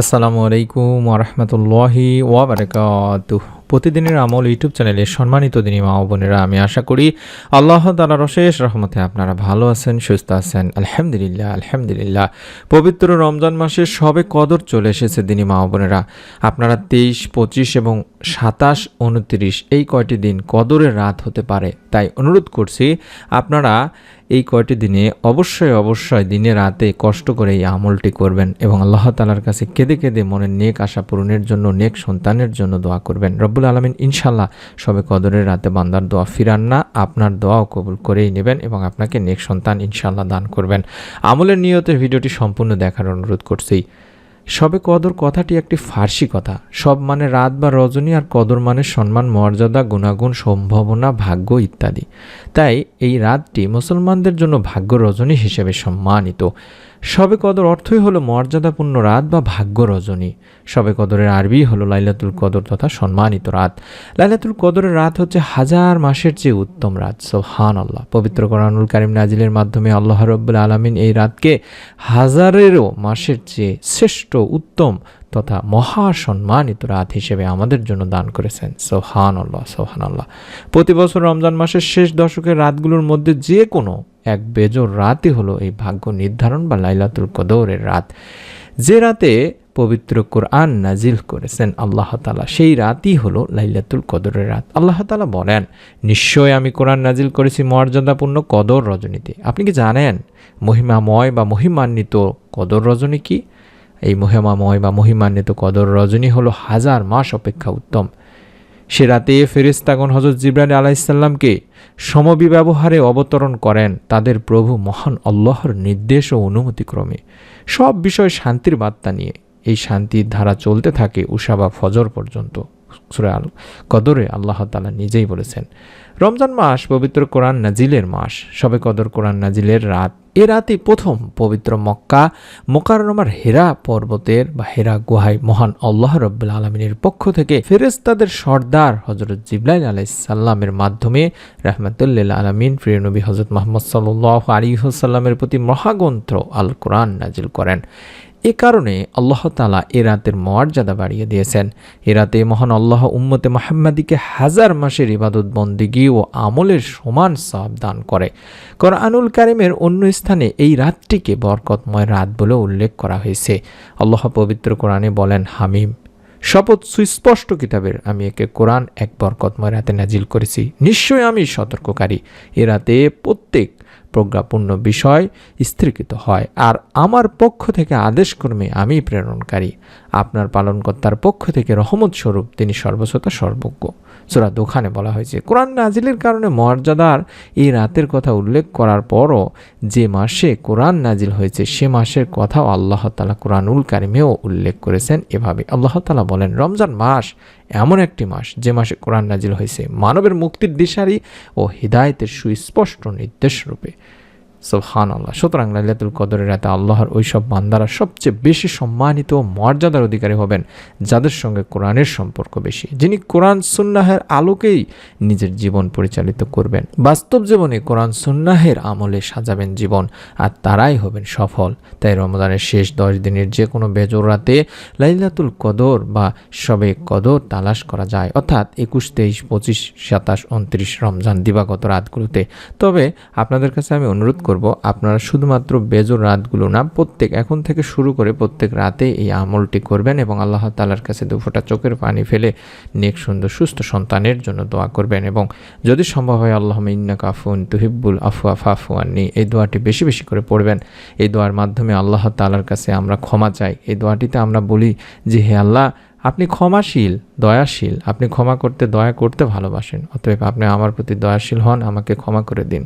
আসসালামু আলাইকুম ওরহমতুল্লাহি ওয়াবারকাত। প্রতিদিনের আমল ইউটিউব চ্যানেলে সম্মানিত দিনী মা বোনেরা, আমি আশা করি আল্লাহ তালার অশেষ রহমতে আপনারা ভালো আছেন, সুস্থ আছেন। আলহামদুলিল্লাহ আলহামদুলিল্লাহ। পবিত্র রমজান মাসের সবে কদর চলে এসেছে দিনী মা বোনেরা। আপনারা তেইশ, পঁচিশ এবং সাতাশ, উনত্রিশ এই কয়টি দিন কদরের রাত হতে পারে। তাই অনুরোধ করছি, আপনারা এই কয়টি দিনে অবশ্যই অবশ্যই দিনে রাতে কষ্ট করে এই আমলটি করবেন এবং আল্লাহ তালার কাছে কেঁদে কেঁদে মনের নেক আশা পূরণের জন্য, নেক সন্তানের জন্য দোয়া করবেন। রব্বুল আলমিন ইনশাল্লাহ সবে কদরের রাতে বান্দার দোয়া ফিরান না, আপনার দোয়াও কবুল করেই নেবেন এবং আপনাকে নেক সন্তান ইনশাল্লাহ দান করবেন। আমলের নিয়তের ভিডিওটি সম্পূর্ণ দেখার অনুরোধ করছি। সবে কদর কথাটি একটি ফার্সি কথা। সব মানে রাত বা রজনী আর কদর মানে সম্মান, মর্যাদা, গুণাগুণ, সম্ভাবনা, ভাগ্য ইত্যাদি। তাই এই রাতটি মুসলমানদের জন্য ভাগ্য রজনী হিসেবে সম্মানিত। সবে কদর অর্থই হলো মর্যাদাপূর্ণ রাত বা ভাগ্য রজনী। সবে কদরের আরবি হলো লাইলাতুল কদর তথা সম্মানিত রাত। লাইলাতুল কদরের রাত হচ্ছে হাজার মাসের চেয়ে উত্তম রাত সোহান আল্লাহ পবিত্র কোরআনুল কারিম নাজিলের মাধ্যমে আল্লাহ রব্বুল আলমিন এই রাতকে হাজারেরও মাসের চেয়ে শ্রেষ্ঠ, উত্তম তথা মহা সম্মানিত রাত হিসেবে আমাদের জন্য দান করেছেন। সোহান আল্লাহ সোহান আল্লাহ প্রতি বছর রমজান মাসের শেষ দশকের রাতগুলোর মধ্যে যে কোনো এক বেজোর রাতই হলো এই ভাগ্য নির্ধারণ বা লাইলাতুল কদরের রাত। যে রাতে পবিত্র কোরআন নাজিল করেছেন আল্লাহ তালা সেই রাতই হলো লাইলাতুল কদরের রাত। আল্লাহ তালা বলেন, নিশ্চয় আমি কোরআন নাজিল করেছি মর্যাদাপূর্ণ কদর রজনীতে। আপনি কি জানেন, মহিমাময় বা মহিমান্বিত কদর রজনী কি? এই মহিমাময় বা মহিমান্বিত কদর রজনী হলো হাজার মাস অপেক্ষা উত্তম। সে রাতে ফেরিস্তাগণ হজরত জিব্রাইল আলাইসাল্লামকে সমবিব্যবহারে অবতরণ করেন তাদের প্রভু মহান আল্লাহর নির্দেশ ও অনুমতিক্রমে। সব বিষয় শান্তির বার্তা নিয়ে এই শান্তির ধারা চলতে থাকে উষা বা ফজর পর্যন্ত। সুরাল কদরে আল্লাহ তালা নিজেই বলেছেন, রমজান মাস পবিত্র কোরআন নাজিলের মাস। সবে কদর কোরআন নাজিলের রাত। এ রাতে প্রথম পবিত্র মক্কা, মোকাররমার হেরা পর্বতের বা হেরা গুহায় মহান আল্লাহ রব্বুল আলমিনের পক্ষ থেকে ফেরেস্তাদের সর্দার হজরত জিবলাইল আলাইসাল্লামের মাধ্যমে রহমতুল্লিল আলমিন প্রিয়নবী হজরত মোহাম্মদ সাল্লাহ আলিহসাল্লামের প্রতি মহাগ্রন্থ আল কোরআন নাজিল করেন। এ কারণে আল্লাহ তালা এ রাতের মর্যাদা বাড়িয়ে দিয়েছেন। এ রাতে মহান আল্লাহ উম্মতে মাহমাদিকে হাজার মাসের ইবাদত, বন্দিগি ও আমলের সমান সব দান করে। কোরআনুল কারিমের অন্য স্থানে এই রাতটিকে বরকতময় রাত বলে উল্লেখ করা হয়েছে। আল্লাহ পবিত্র কোরআনে বলেন, হামিম, শপথ সুস্পষ্ট কিতাবের আমি একে কোরআন এক বরকতময় রাতে নাজিল করেছি। নিশ্চয়ই আমি সতর্ককারী। এ রাতে প্রত্যেক প্রজ্ঞাপূর্ণ বিষয় স্থিরকৃত হয়। আর আমার পক্ষ থেকে আদেশক্রমে আমি প্রেরণকারী। আপনার পালনকর্তার পক্ষ থেকে রহমত স্বরূপ তিনি সর্বশ্রোতা সর্বজ্ঞ। সোরা দোকানে বলা হয়েছে। কোরআন নাজিলের কারণে মর্যাদার এই রাতের কথা উল্লেখ করার পরও যে মাসে কোরআন নাজিল হয়েছে, সে মাসের কথাও আল্লাহ তালা কোরআনুল কারিমেও উল্লেখ করেছেন এভাবে। আল্লাহ তালা বলেন, রমজান মাস এমন একটি মাস যে মাসে কোরআন নাজিল হয়েছে। মানবের মুক্তির দিশারি ও হৃদায়তের সুস্পষ্ট নির্দেশ রূপে সোহান আল্লাহ সুতরাং লাইলাতুল কদরের রাতে আল্লাহর ওইসব বান্দারা সবচেয়ে বেশি সম্মানিত ও মর্যাদার অধিকারী হবেন, যাদের সঙ্গে কোরআনের সম্পর্ক বেশি, যিনি কোরআন সুন্নাহের আলোকেই নিজের জীবন পরিচালিত করবেন। বাস্তব জীবনে কোরআন সুন্নাহের আমলে সাজাবেন জীবন, আর তারাই হবেন সফল। তাই রমজানের শেষ দশ দিনের যে কোনো বেজোর রাতে লাইলাতুল কদর বা সবে কদর তালাশ করা যায়। অর্থাৎ একুশ, তেইশ, পঁচিশ, সাতাশ, উনত্রিশ রমজান দিবাগত রাতগুলোতে। তবে আপনাদের কাছে আমি অনুরোধ করব। আপনারা শুধুমাত্র বেজোর রাতগুলো না, প্রত্যেক, এখন থেকে শুরু করে প্রত্যেক রাতে এই আমলটি করবেন এবং আল্লাহ তালার কাছে দুফোটা চোখের পানি ফেলে নেক, সুন্দর, সুস্থ সন্তানের জন্য দোয়া করবেন এবং যদি সম্ভব হয় আল্লাহ ইন্না কাফুন তুহিব্বুল আফুয়া ফাফুয়ান্নি এই দোয়াটি বেশি বেশি করে পড়বেন। এই দোয়ার মাধ্যমে আল্লাহ তালার কাছে আমরা ক্ষমা চাই। এই দোয়াটিতে আমরা বলি যে, হে আল্লাহ আপনি ক্ষমাশীল, দয়াশীল। আপনি ক্ষমা করতে, দয়া করতে ভালোবাসেন। অতএব আপনি আমার প্রতি দয়াশীল হন, আমাকে ক্ষমা করে দিন।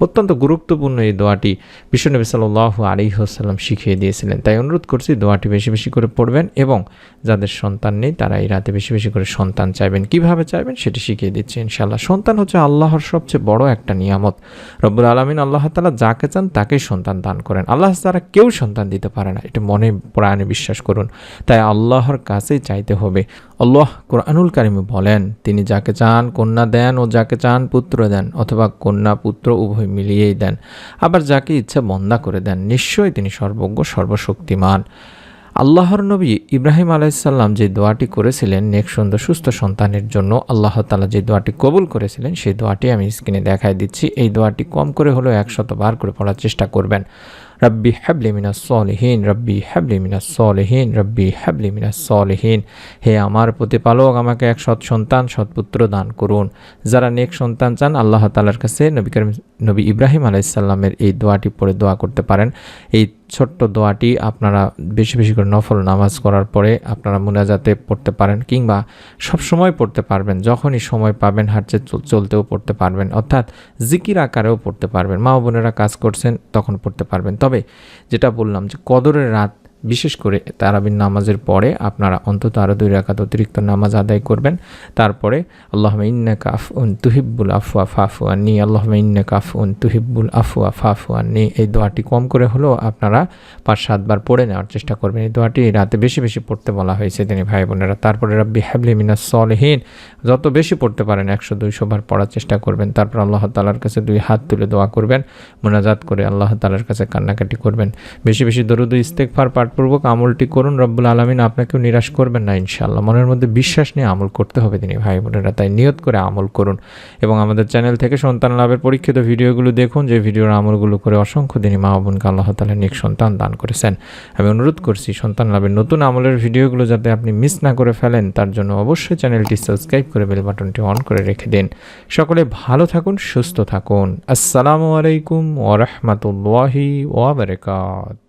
অত্যন্ত গুরুত্বপূর্ণ এই দোয়াটি বিশ্বনবী সাল্লাহ আলিহাসাল্লাম শিখিয়ে দিয়েছিলেন। তাই অনুরোধ করছি দোয়াটি বেশি বেশি করে পড়বেন এবং যাদের সন্তান নেই, তারা এই রাতে বেশি বেশি করে সন্তান চাইবেন। কীভাবে চাইবেন সেটি শিখিয়ে দিচ্ছি ইনশাল্লাহ সন্তান হচ্ছে আল্লাহর সবচেয়ে বড় একটা নিয়ামত। রব্বুল আলমিন আল্লাহ তালা যাকে চান তাকেই সন্তান দান করেন। আল্লাহ তারা কেউ সন্তান দিতে পারে না। এটা মনে, প্রাণে বিশ্বাস করুন। তাই আল্লাহর কাছেই চাইতে হবে। আল্লাহ কোরআনুল কারিমে বলেন, তিনি যাকে চান কন্যা দেন ও যাকে চান পুত্র দেন অথবা কন্যা পুত্র উভয় মিলিয়েই দেন। আবার যাকে ইচ্ছা বন্দা করে দেন, নিশ্চয়ই তিনি সর্বজ্ঞ, সর্বশক্তিমান। আল্লাহর নবী ইব্রাহিম আলাইসাল্লাম যে দোয়াটি করেছিলেন, নেক সুন্দর সুস্থ সন্তানের জন্য আল্লাহ তালা যে দোয়াটি কবুল করেছিলেন, সেই দোয়াটি আমি স্ক্রিনে দেখাই দিচ্ছি। এই দোয়াটি কম করে হলেও একশত বার করে পড়ার চেষ্টা করবেন। রব্বি হাবলি মিনাস সলিহীন রব্বি হাবলি মিনাস সলিহীন রব্বি হাবলি মিনাস সলিহীন হে আমার প্রতিপালক, আমাকে এক সৎ সন্তান সৎপুত্র দান করুন। যারা নেক সন্তান চান, আল্লাহ তালার কাছে নবী নবী ইব্রাহিম আলাইসাল্লামের এই দোয়াটি পড়ে দোয়া করতে পারেন। এই ছোট্ট দোয়াটি আপনারা বেশি বেশি করে নফল নামাজ করার পরে আপনারা মুনাজাতে পড়তে পারেন কিংবা সব সময় পড়তে পারবেন, যখনই সময় পাবেন চল- চলতেও পড়তে পারবেন। অর্থাৎ জিকির আকারেও পড়তে পারবেন। মা বোনেরা কাজ করছেন তখন পড়তে পারবেন। তবে যেটা বললাম যে কদরের রাত বিশেষ করে তারাবিন নামাজের পরে আপনারা অন্তত আরও দুই রাকাত অতিরিক্ত নামাজ আদায় করবেন। তারপরে আল্লাহ ইন্নাকা আফ উন তুহিব্বুল আফুয়া ফাফুয়া নি আল্লাহ ইন্নাকা আফ উন তুহিব্বুল আফুয়া ফাফুয়া নি এই দোয়াটি কম করে হলেও আপনারা পাঁচ সাতবার পড়ে নেওয়ার চেষ্টা করবেন। এই দোয়াটি রাতে বেশি বেশি পড়তে বলা হয়েছে তিনি ভাই বোনেরা। তারপরে, রব্বি হাবলি মিনা সলহীন, যত বেশি পড়তে পারেন একশো, দুইশো বার পড়ার চেষ্টা করবেন। তারপর আল্লাহ তালার কাছে দুই হাত তুলে দোয়া করবেন। মোনাজাত করে আল্লাহ তালার কাছে কান্নাকাটি করবেন। বেশি বেশি দরুদ ইস্তেকফার পাঠপূর্বক আমলটি করুন। রব্বুল আলমিন আপনাকেও নিরাশ করবেন না ইনশাল্লাহ মনের মধ্যে বিশ্বাস নিয়ে আমল করতে হবে তিনি ভাই বোনেরা, তাই নিয়ত করে আমল করুন। এবং আমাদের চ্যানেল থেকে সন্তান লাভের পরীক্ষিত ভিডিওগুলো দেখুন, যে ভিডিওর আমলগুলো করে অসংখ্য দিনই মা বোনকে আল্লাহ তালা নিক সন্তান দান করেছেন। আমি অনুরোধ করছি, সন্তান লাভের নতুন আমলের ভিডিওগুলো যাতে আপনি মিস না করে ফেলেন, তার জন্য অবশ্যই চ্যানেলটি সাবস্ক্রাইব করে বেল বাটনটি অন করে রেখে দিন। সকলে ভালো থাকুন, সুস্থ থাকুন। আসসালামু আলাইকুম ওরহমতুল্লাহি ওয়াবারকাত